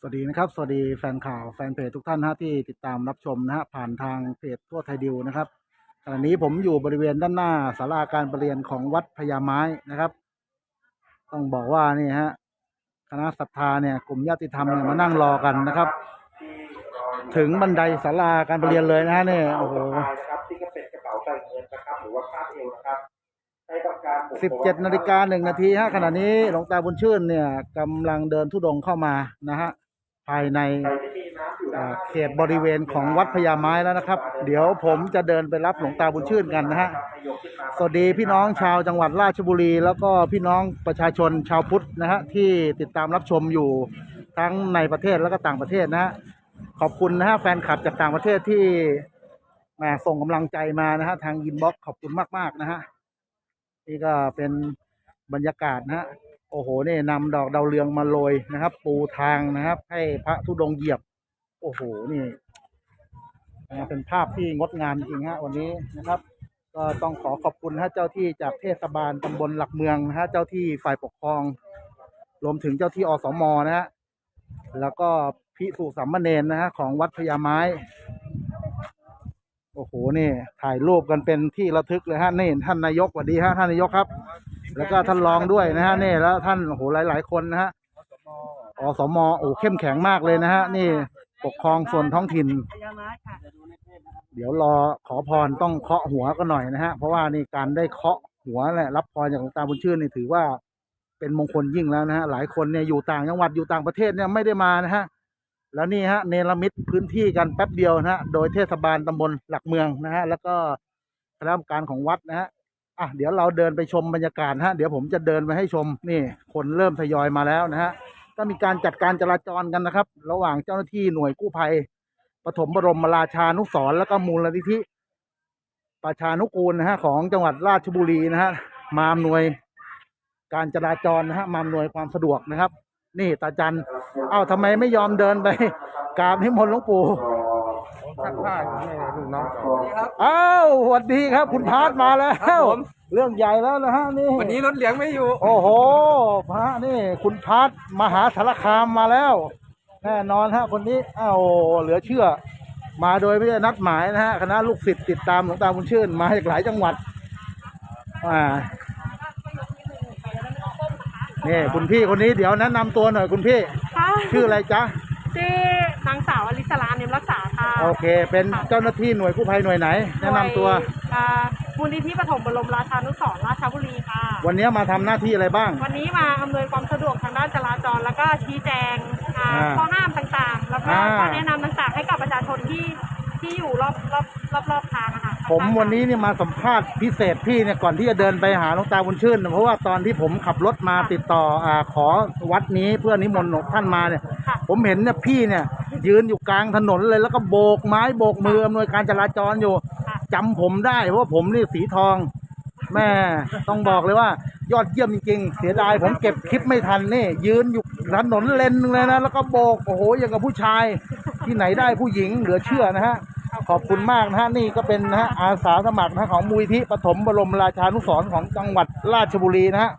สวัสดีนะครับ สวัสดีแฟนข่าวแฟนเพจทุกท่านนะฮะที่ติดตามรับชมนะฮะผ่านทางเพจทั่วไทยดิวนะครับขณะนี้ผมอยู่บริเวณด้านหน้าศาลาการประเรียนของวัดพญาไม้นะครับ ต้องบอกว่านี่ฮะคณะศรัทธาเนี่ยกลุ่มญาติธรรมเนี่ยมานั่งรอกันนะครับ ถึงบันไดศาลาการประเรียนเลยนะฮะเนี่ยโอ้โหนะครับที่ก็เป็นกระเป๋าใส่เงินนะครับหรือว่าคาดเอวนะครับใช้ต้องการสิบเจ็ดนาฬิกาหนึ่งนาทีฮะขณะนี้หลวงตาบุญชื่นเนี่ยกำลังเดินทุดงค์เข้ามานะฮะ ภายในใครที่มีน้ำอยู่อ่าเขตบริเวณของวัดพญาไม้แล้วนะครับ เดี๋ยวผมจะเดินไปรับหลวงตาบุญชื่นกันนะฮะให้ยกขึ้นมาสวัสดีพี่น้องชาวจังหวัดราชบุรี แล้วก็พี่น้องประชาชนชาวพุทธนะฮะที่ติดตามรับชมอยู่ทั้งในประเทศแล้วก็ต่างประเทศนะฮะขอบคุณนะฮะแฟนคลับจากต่างประเทศที่แหมส่งกำลังใจมานะฮะทางยินบ็อกขอบคุณมาก ๆ นะฮะนี่ก็เป็นบรรยากาศนะฮะโอ้โหนี่นำดอกดาวเรืองมาโรยนะครับ ปูทางนะครับ ให้พระธุดงเหยียบ โอ้โหนี่นะเป็นภาพที่งดงามจริงฮะวันนี้นะครับ ก็ต้องขอขอบคุณฮะเจ้าที่จากเทศบาลตำบลหลักเมืองนะฮะเจ้าที่ฝ่ายปกครอง รวมถึงเจ้าที่อสมนะฮะแล้วก็พิสุสัมมเนนนะฮะของวัดพญาไม้ โอ้โหนี่ถ่ายรูปกันเป็นที่ระทึกเลยฮะนี่ท่านนายกสวัสดีฮะท่านนายกครับ แล้วก็ท่านรองด้วยนะฮะนี่แล้วท่านโอ้โหหลาย ๆ คนนะฮะอสมโอ้เข้มแข็งมากเลยนะฮะนี่ปกครองส่วนท้องถิ่น เดี๋ยวรอขอพรต้องเคาะหัวก็หน่อยนะฮะเพราะว่านี่การได้เคาะหัวแหละรับพรจากหลวงตาบุญชื่นนี่ถือว่าเป็นมงคลยิ่งแล้วนะฮะหลายคนเนี่ยอยู่ต่างจังหวัดอยู่ต่างประเทศเนี่ยไม่ได้มานะฮะแล้วนี่ฮะเนรมิตพื้นที่กันแป๊บเดียวนะฮะโดยเทศบาลตำบลหลักเมืองนะฮะแล้วก็คณะกรรมการของวัดนะฮะ อะเดี๋ยวเราเดินไปชมบรรยากาศฮะเดี๋ยวผมจะเดินไปให้ชมนี่ คนเริ่มทยอยมาแล้วนะฮะก็มีการจัดการจราจรกันนะครับ ระหว่างเจ้าหน้าที่หน่วยกู้ภัยปฐมบรมราชานุสรแล้วก็มูลนิธิประชานุกูลนะฮะของจังหวัดราชบุรีนะฮะมาอำนวยการจราจรนะฮะมาอำนวยความสะดวกนะครับ นี่ตาจัน เอ้าทำไมไม่ยอมเดินไปกราบนิมนต์หลวงปู่ ซักผ้าอยู่นี่ลูกน้องอ้าวสวัสดีครับ คุณพาร์ทมาแล้วเรื่องใหญ่แล้วนะฮะนี่วันนี้รถเหลียงไม่อยู่ โอ้โหพระนี่ คุณพาร์ทมหาสารคามมาแล้ว แน่นอนฮะคนนี้อ้าวเหลือเชื่อ มาโดยไม่ได้นัดหมายนะฮะคณะลูกศิษย์ติดตามหลวงตาบุญชื่น มาจากหลายจังหวัด อ่านี่คุณพี่คนนี้เดี๋ยวแนะนำตัวหน่อยคุณพี่ ค่ะชื่ออะไรจ๊ะชื่อนางสาวอ ค่ะโอเค เป็นเจ้าหน้าที่หน่วยกู้ภัยหน่วยไหน แนะนำตัวอ่ามูลนิธิปฐมบรมราชานุสรณ์ราชบุรีค่ะ วันนี้มาทำหน้าที่อะไรบ้าง วันนี้มาอำนวยความสะดวกทางด้านจราจร แล้วก็ชี้แจงอ่าอ่าข้อห้ามต่างๆ แล้วก็อ่า ข้อแนะนำต่างๆ ให้กับประชาชนที่ที่อยู่รอบรอบรอบรอบทางอะค่ะผมวันนี้เนี่ยมาสัมภาษณ์พิเศษพี่เนี่ยก่อนที่จะเดินไปหาหลวงตาบุญชื่นเพราะว่าตอนที่ผมขับรถมาติดต่ออ่าขอวัดนี้เพื่อนิมนต์ท่านมาเนี่ย ค่ะ ผมเห็นเนี่ยพี่เนี่ย ยืนอยู่กลางถนนเลยแล้วก็โบกไม้โบกมืออำนวยการจราจรอยู่ค่ะจำผมได้เพราะว่าผมนี่สีทอง แม่ต้องบอกเลยว่า ยอดเยี่ยมจริงๆเสียดายผมเก็บคลิปไม่ทันนี่ ยืนอยู่ถนนเลนหนึ่งเลยนะแล้วก็โบกโอ้โหอย่างกับผู้ชาย ที่ไหนได้ผู้หญิงเหลือเชื่อนะฮะ ขอบคุณมากนะฮะนี่ก็เป็นนะฮะอาสาสมัครนะฮะของมูลที่ปฐมบรมราชานุสรณ์ของจังหวัดราชบุรีนะฮะ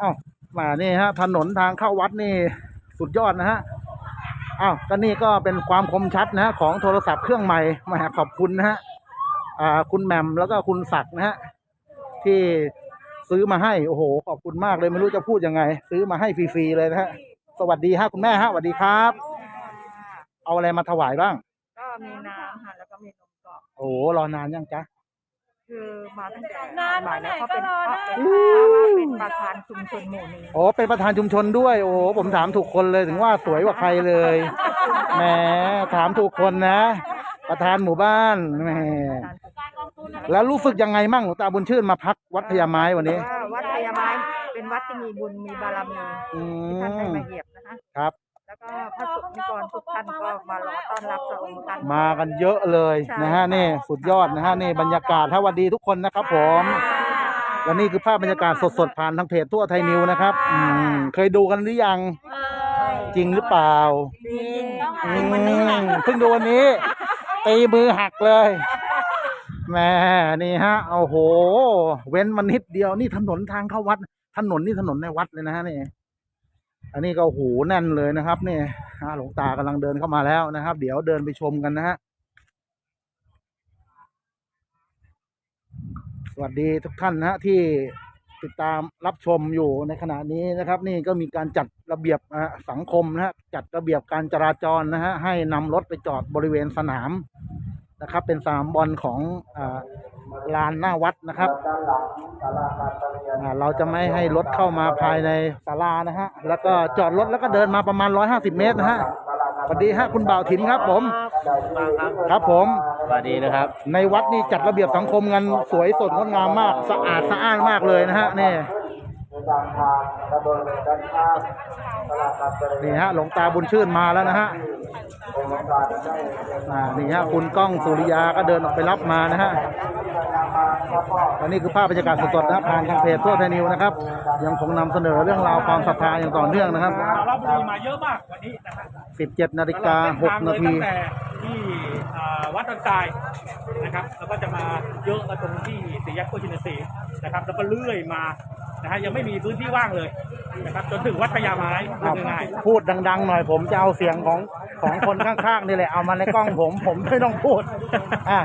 อ้าวมานี่ฮะถนนทางเข้าวัดนี่สุดยอดนะฮะ อ้าวก็นี่ก็เป็นความคมชัดนะฮะของโทรศัพท์เครื่องใหม่มาขอบคุณนะฮะอ่าคุณแหม่มแล้วก็คุณศักดิ์นะฮะที่ซื้อมาให้โอ้โห ขอบคุณมากเลยไม่รู้จะพูดยังไง ซื้อมาให้ฟรีๆเลยนะฮะสวัสดีฮะคุณแม่ฮะสวัสดีครับ เอาอะไรมาถวายบ้าง ก็มีน้ำค่ะแล้วก็มีนมกล่องโอ้โหรอนานยังจ๊ะ คือมาตั้งแต่นานบ่ายแล้วเท่าเขาไหร่เป็นก็รอเพราะได้เป็นเพราะว่าเป็นประธานชุมชนหมู่นี้ โอ้เป็นประธานชุมชนด้วย โอ้โหผมถามถูกคนเลยถึงว่าสวยกว่าใครเลยแหมถามถูกคนนะ ประธานหมู่บ้านแหมแล้วรู้สึกยังไงมั่งหลวงตาบุญชื่นมาพักวัดพญาไม้วันนี้ ว่าวัดพญาไม้เป็นวัดที่มีบุญมีบารมีอืที่ท่านได้มมาเหยียบนะคะ ครับ แล้วก็พระสงฆ์นิ กรทุกท่านก็มารอต้อนรับพระองค์ท่านมากันเยอะเลยนะฮะนี่สุดยอดนะฮะนี่บรรยากาศถ้าวันดีทุกคนนะครับ ผมและนี่คือภาพบรรยากาศสดๆผ่านทางเพจทั่วไทยนิวนะครับอืมเคยดูกันหรือยัง จริงหรือเปล่าจริงอืมเพิ่งดูวันนี้ตีมือหักเลยแหม่นี่ฮะโอ้โห เว้นมานิดเดียวนี่ถนนทางเข้าวัด ถนนนี่ถนนในวัดเลยนะฮะนี่ อันนี้ก็โหูแน่นเลยนะครับนี่หลวงตากำลังเดินเข้ามาแล้วนะครับ เดี๋ยวเดินไปชมกันนะฮะสวัสดีทุกท่านนะฮะที่ติดตามรับชมอยู่ในขณะนี้นะครับ นี่ก็มีการจัดระเบียบสังคมนะฮะจัดระเบียบการจราจรนะฮะให้นำรถไปจอดบริเวณสนามนะครับ เป็นสนามบอลของอ่า ลานหน้าวัดนะครับอ่าเราจะไม่ให้รถเข้ามาภายในศาลานะฮะ แล้วก็จอดรถแล้วก็เดินมาประมาณ 150 เมตรนะฮะสวัสดีฮะคุณบ่าวถินครับ ผมครับผมสวัสดีนะครับ ในวัดนี่จัดระเบียบสังคมกันสวยสดงดงามมาก สะอาดสะอ้านมากเลยนะฮะนี่ นี่ฮะหลวงตาบุญชื่นมาแล้วนะฮะอ่านี่ฮะคุณก้องสุริยาก็เดินออกไปรับมานะฮะอันนี้คือภาพบรรยากาศสดๆนะครับผ่านทางเพจทั่วไทยนิวนะครับ ยังคงนำเสนอเรื่องราวความศรัทธาอย่างต่อเนื่องนะครับชาวราชบุรีมาเยอะมากวันนี้นะครับ17นาฬิกา6นาทีตั้งแต่ที่อ่าวัดดอนทรายนะครับแล้วก็จะมาเยอะมาตรงที่สี่แยกโคชินสีย์นะครับ แล้วก็เลื่อยมา นะฮะยังไม่มีพื้นที่ว่างเลยนะครับจนถึงวัดพญาไม้พูดง่ายพูดดัง ๆ หน่อยผมจะเอาเสียงของของคนข้างๆนี่แหละเอามาในกล้องผม ผมไม่ต้องพูดอะ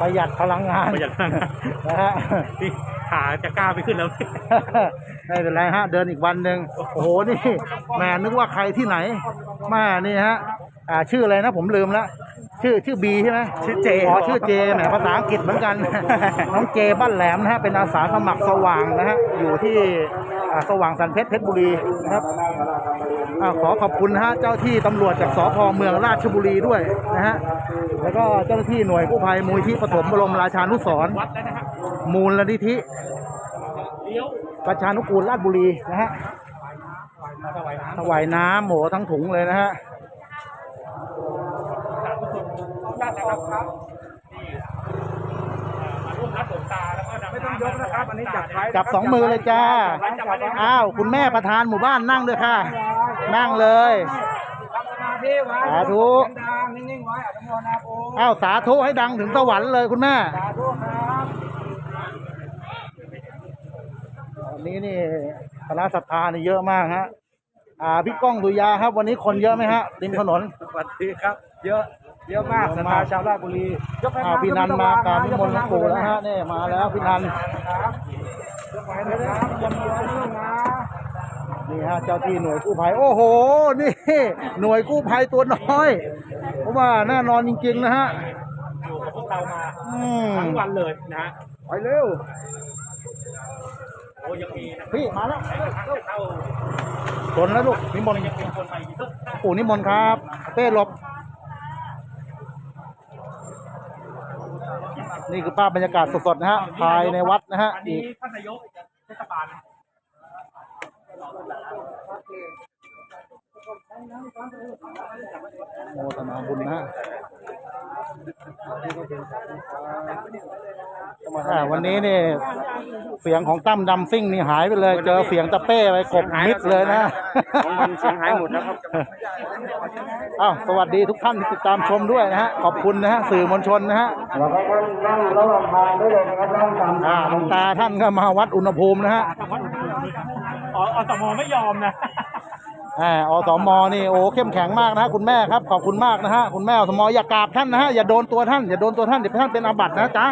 ประหยัดพลังงานประหยัดพลังงาน นะฮะๆที่ขาจะกล้าไปขึ้นแล้ว ไม่เป็นไรฮะ เดินอีกวันหนึ่งโอ้โหนี่แหม่นึกว่าใครที่ไหนแม่นี่ฮะ อ่าชื่ออะไรนะผมลืมแล้วชื่อชื่อบีใช่ไหมชื่อเจอ๋อชื่อเจแหมภาษาอังกฤษเหมือนกัน น้องเจบ้านแหลมนะฮะเป็นอาสาสมัครสว่างนะฮะอยู่ที่อ่าสว่างสันเพชรเพชรบุรีนะครับอ่าขอขอบคุณฮะเจ้าที่ตำรวจจากสพเมืองราชบุรีด้วยนะฮะแล้วก็เจ้าหน้าที่หน่วยกู้ภัยมูลที่ปฐมบรมราชานุสรณ์วัดแล้วนะฮะมูลนิธิประชานุกูลราชบุรีนะฮะมาถวายน้ำถวายน้ำโหทั้งถุงเลยนะฮะ นนะครับครับที่อ่ามาร่วมรับหลวงตาแล้วก็นำไม่ต้องยกนะครับ อันนี้จับไว้จับสองมือเลยจ้า อ้าว คุณแม่ประธานหมู่บ้านนั่งด้วยค่ะ นั่งเลยทำสมาธิไว้สาธุดังนิ่งๆไว้อนุโมทนาภูอ้าว สาธุให้ดังถึงสวรรค์เลยคุณแม่ สาธุครับวันนี้นี่คณะศรัทธานี่เยอะมากฮะ อ่า พี่ก้องดุริยาครับ วันนี้คนเยอะไหมฮะริมถนน สวัสดีครับ เยอะ เยอะมากศรัทธาชาวราชบุรียกให้อ่าพี่นันมากราบนิมนต์หลวงปู่แล้วฮะนี่มาแล้วพี่นันครับยกไปนะครับยกมือไว้ด้วยนะนี่ฮะเจ้าที่หน่วยกู้ภัยโอ้โห นี่ หน่วยกู้ภัยตัวน้อยเพราะว่าแน่นอนจริงๆนะฮะอยู่กับพวกเรามาอืมทั้งวันเลยนะฮะไปเร็วโอ้ยังมีนะพี่มาแล้วเข้าชนแล้วลูกนิมนต์ยังเป็นคนไปเยอะนะปู่นิมนต์ครับเป้หลบ นี่คือภาพบรรยากาศสดๆนะฮะภายในวัดนะฮะอันอีนี้กท่านนายกเทศบาลนะโมทนาบุญนะฮะ อ่าวันนี้นี่เสียงของตั้มดำซิ่งนี่หายไปเลย เจอเสียงตะเป้ไปกบมิดเลยนะของมันเสียงหายหมดแล้วครับอ้าวสวัสดีทุกท่านที่ติดตามชมด้วยนะฮะขอบคุณนะฮะสื่อมวลชนนะฮะเราให้ท่านนั่งระหว่างทางได้เลยนะครับนั่งตามอ่าหลวงตาท่านก็มาวัดอุณหภูมินะฮะอ๋ออสมไม่ยอมนะ อ่าอสมนี่โอ้เข้มแข็งมากนะฮะคุณแม่ครับขอบคุณมากนะฮะคุณแม่อสมอย่ากราบท่านนะฮะอย่าโดนตัวท่านอย่าโดนตัวท่านเดี๋ยวท่านเป็นอาบัตินะจ๊ะ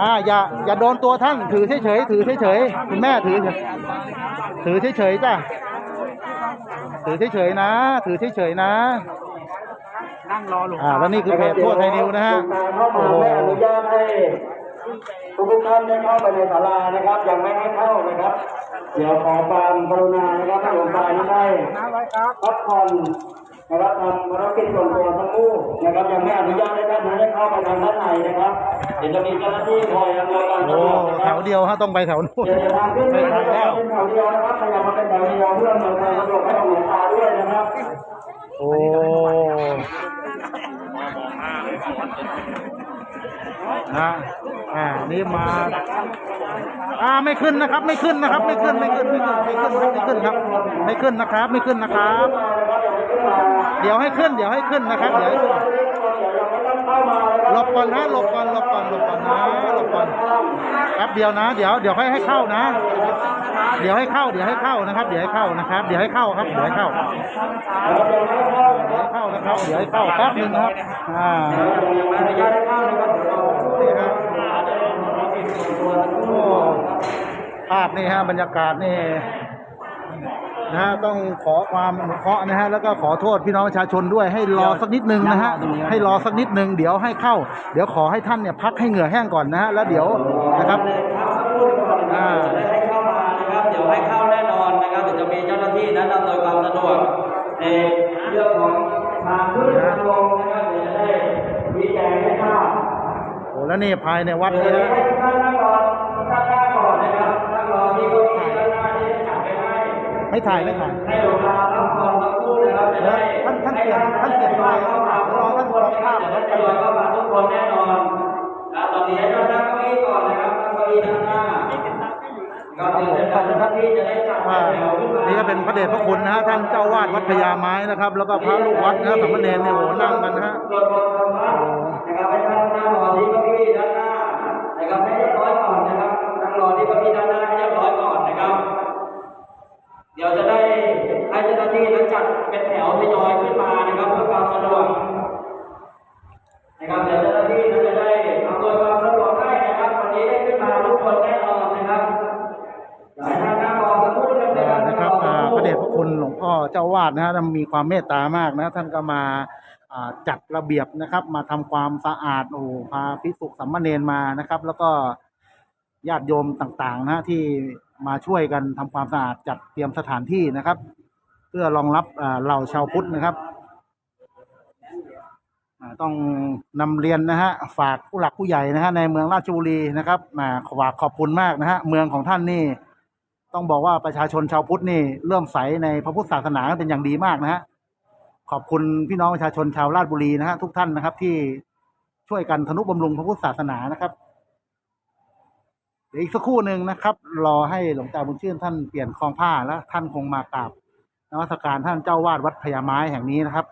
อ่าอย่าอย่าโดนตัวท่านถือเฉยๆถือเฉยๆคุณแม่ถือเฉยถือเฉยๆจ้ะถือเฉยๆนะ ถือเฉยๆนะนั่งรอหลวงอ่าแล้วนี่คือเพจทั่วไทยนิวนะฮะเข้าโอ้มาโหไม่อนุญาตให้ทุกท่านได้เข้าไปในศาลานะครับยังไม่ให้เข้านะครับ เดี๋ยวขอความกรุณานะครับให้หลวงตานี้ได้น้ำไว้ครับพักผ่อนนะครับทำภารกิจส่วนตัวทั้งคู่นะครับยังไม่อนุญาตให้ท่านนั้นได้เข้าไปทางด้านในนะครับเดี๋ยวจะมีเจ้าหน้าที่คอยอำนวยการโอ้สะดวกนะแถครับวเดียวฮะต้องไปแถวนู้นเดี๋ยวทางขึ้นไม่ไม่ทัได้นแล้วเป็นแถวเดียวนะครับพยายามมาเป็นแถวเดียวเพื่ออำนวยความสะดวกให้กับหลวงตาด้วยนะครับโอ้นะอ่านี่มา อ่าไม่ขึ้นนะครับ ไม่ขึ้นนะครับ ไม่ขึ้นไม่ขึ้นไม่ขึ้นไม่ขึ้นครับไม่ขึ้นครับ ไม่ขึ้นนะครับ ไม่ขึ้นนะครับ เดี๋ยวให้ขึ้น เดี๋ยวให้ขึ้นนะครับเดี๋ยวให้ขึ้นหลบก่อนนะหลบก่อนหลบก่อนหลบก่อนนะหลบก่อนไปป๊บเดียวนะ เดี๋ยวเดี๋ยวให้ให้เข้านะ เดี๋ยวให้เข้า เดี๋ยวให้เข้านะครับ เดี๋ยวให้เข้านะครับ เดี๋ยวให้เข้าครับ เดี๋ยวให้เข้า เดี๋ยวให้เข้านะครับ เดี๋ยวให้เข้าแป๊บหนึงครับ อ่าอนุญาตให้เข้านะครับเดี๋ยวเรานี่ครับจะได้านตัวทั้งคู่โอ้าพนี่ฮะบรรยากาศนี่นะฮะต้องขอความอนุเคราะห์นะฮะแล้วก็ขอโทษพี่น้องประชาชนด้วยให้รอสักนิดนึงนะฮะให้รอสักนิดนึงเดี๋ยวให้เข้า เดี๋ยวขอให้ท่านเนี่ยพักให้เหงื่อแห้งก่อนนะฮะแล้วเดี๋ยวนะครับพักสักครู่หนึ่งก่อนนะครับเดี๋ยวจะได้ให้เข้ามานะครับเดี๋ยวให้เข้าแน่นอนนะครับเดี๋ยวจะมีเจ้าหน้าที่นั้นอำนวยความสะดวกในเรื่องของทางขึ้นทางลงนะครับเดี๋ยวจะได้วิจัยให้ทราบโอ้แล้วนี่ภายในวัดเดี๋นี่ยวนะ ให้ทุกท่านนั่งรอท่านนั่งก่อนนะครับนั่งรอที่เก้าอี้ด้านหน้าที่จะจัดไว้ให้ไม่ถ่ายไม่ถ่ายให้หลวงตาพักผ่อนสักครู่นะครับจะได้ท่านท่านเปลี่ยนท่านเปลี่ยนทยอยเข้ามาทุกคนนะครับจะได้ทยอยเข้ามาทุกคนแน่นอนนะตอนนี้ให้ท่านนั่งเก้าอี้ก่อนนะครับนั่งเก้าอี้ด้านหน้าก็เดี๋ยวท่านท่านที่จะได้จัดว่าแถวขึ้นมานี่ก็เป็นพระเดชพระคุณนะฮะท่านเจ้าวาดวัดพญาไม้นะครับ แล้วก็พระลูกวัดนะครับสามเณรเนี่ยโอ้โหนั่งกันนะฮะส่วนบนธรรมะนะครับให้ท่านนั่งรอที่เก้าอี้ด้านหน้านะครับให้เรียบร้อยก่อน วาดนะฮะมีความเมตตามากนะ ท่านก็มาจัดระเบียบนะครับ มาทำความสะอาดโอ้พาพิสุสัมมาเนนมานะครับ แล้วก็ญาติโยมต่างๆนะที่มาช่วยกันทำความสะอาดจัดเตรียมสถานที่นะครับ เพื่อรองรับเหล่าชาวพุทธนะครับต้องนำเรียนนะฮะฝากผู้หลักผู้ใหญ่นะฮะในเมืองราชบุรีนะครับอ่าฝากขอบคุณมากนะฮะเมืองของท่านนี่ ต้องบอกว่าประชาชนชาวพุทธนี่เลื่อมใสในพระพุทธศาสนาเป็นอย่างดีมากนะฮะขอบคุณพี่น้องประชาชนชาวราชบุรีนะฮะทุกท่านนะครับ ที่ช่วยกันทนุบำรุงพระพุทธศาสนานะครับเดี๋ยวอีกสักครู่หนึ่งนะครับ รอให้หลวงตาบุญชื่นท่านเปลี่ยนคลองผ้าแล้วท่านคงมากราบนมัสการท่านเจ้าวาดวัดพญาไม้แห่งนี้นะครับ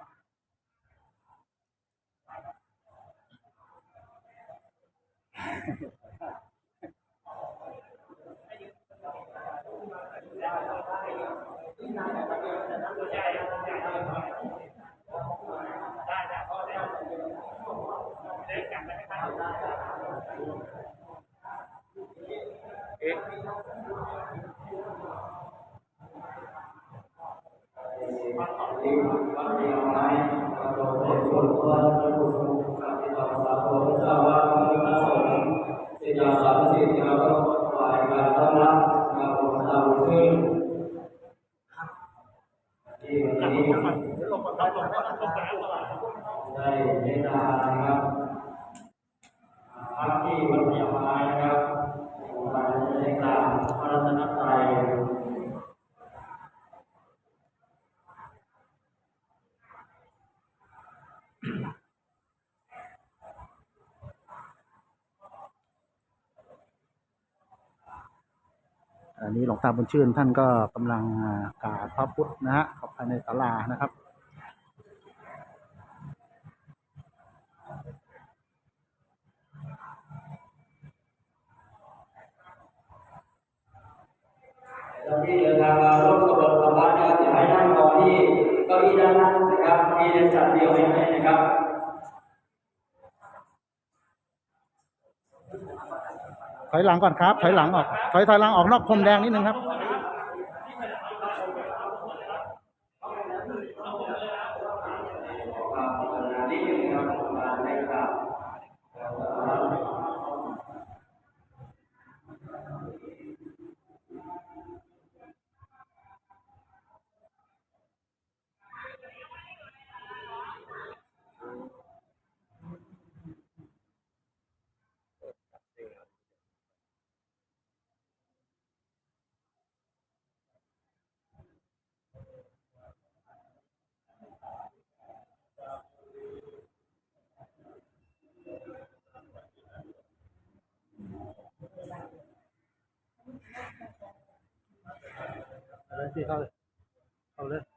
Eh. Tidak salah apa-apa, ได้เมตตานะครับพักที่วัดพญาไม้นะครับของเราจะได้กล่าวพระรัตนตรัยอันนี้หลวงตาบุญชื่นท่านก็กำลังกราบพระพุทธนะฮะข้าภายในศาลานะครับ ที่เดินทางมาร่วมขบวนธรรมะนะครับอย่าให้นั่งรอที่เก้าอี้ด้านหน้านะครับมีเดินจัดเดียวไว้ให้นะครับถอยหลังก่อนครับ ถอยหลังออก ถอยถอยหลังออกนอกพรมแดงนิดนึงครับ เอาเลยสิเข้าเลยเอา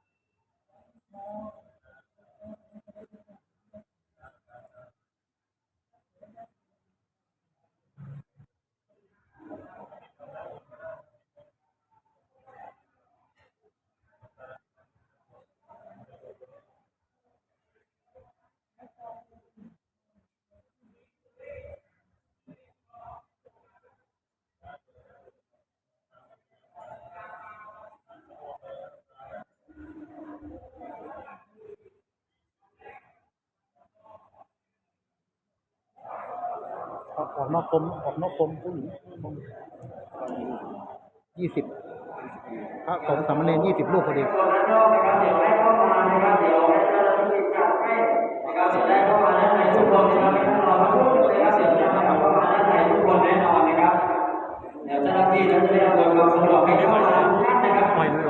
เลย ออกนอกกรมออกนอกกรมผู้หญิงยี่สิบพระสงฆ์สามเณรยี่สิบรูปพอดีส่วนด้านนอกนะครับเดี๋ยวให้เข้ามานะครับเดี๋ยวให้เจ้าหน้าที่จัดให้นะครับเดียวได้เข้ามาด้านในทุกคนนะครับไม่ต้องรอสักครู่นึ่งนะครับเดี๋ยวจะเข้ามาด้านในทุกคนแน่นอนนะครับเดี๋ยวเจ้าหน้าที่จะได้อำนวยความสะดวกให้เข้ามาทุกท่านนะครับ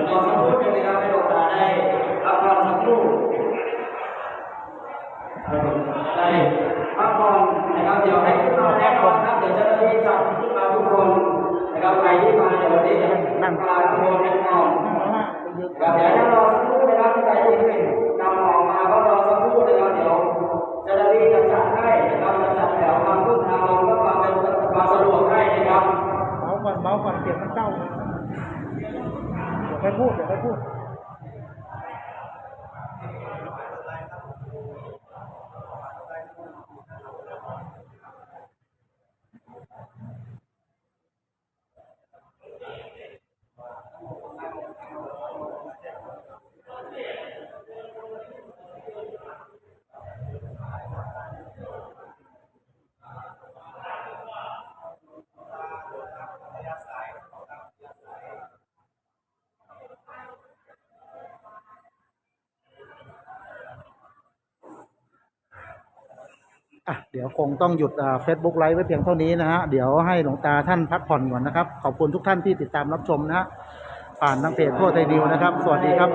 รอสักครู่นึงนะครับให้หลวงตาได้รับฟังสักครู่ เดี๋ยวไปพูดเดี๋ยวไปพูด อะเดี๋ยวคงต้องหยุดเฟซบุ๊กไลฟ์ไว้เพียงเท่านี้นะฮะเดี๋ยวให้หลวงตาท่านพักผ่อนก่อนนะครับ ขอบคุณทุกท่านที่ติดตามรับชมนะฮะผ่านทางเพจทั่วไทยนิวนะครับ สวัสดีครับ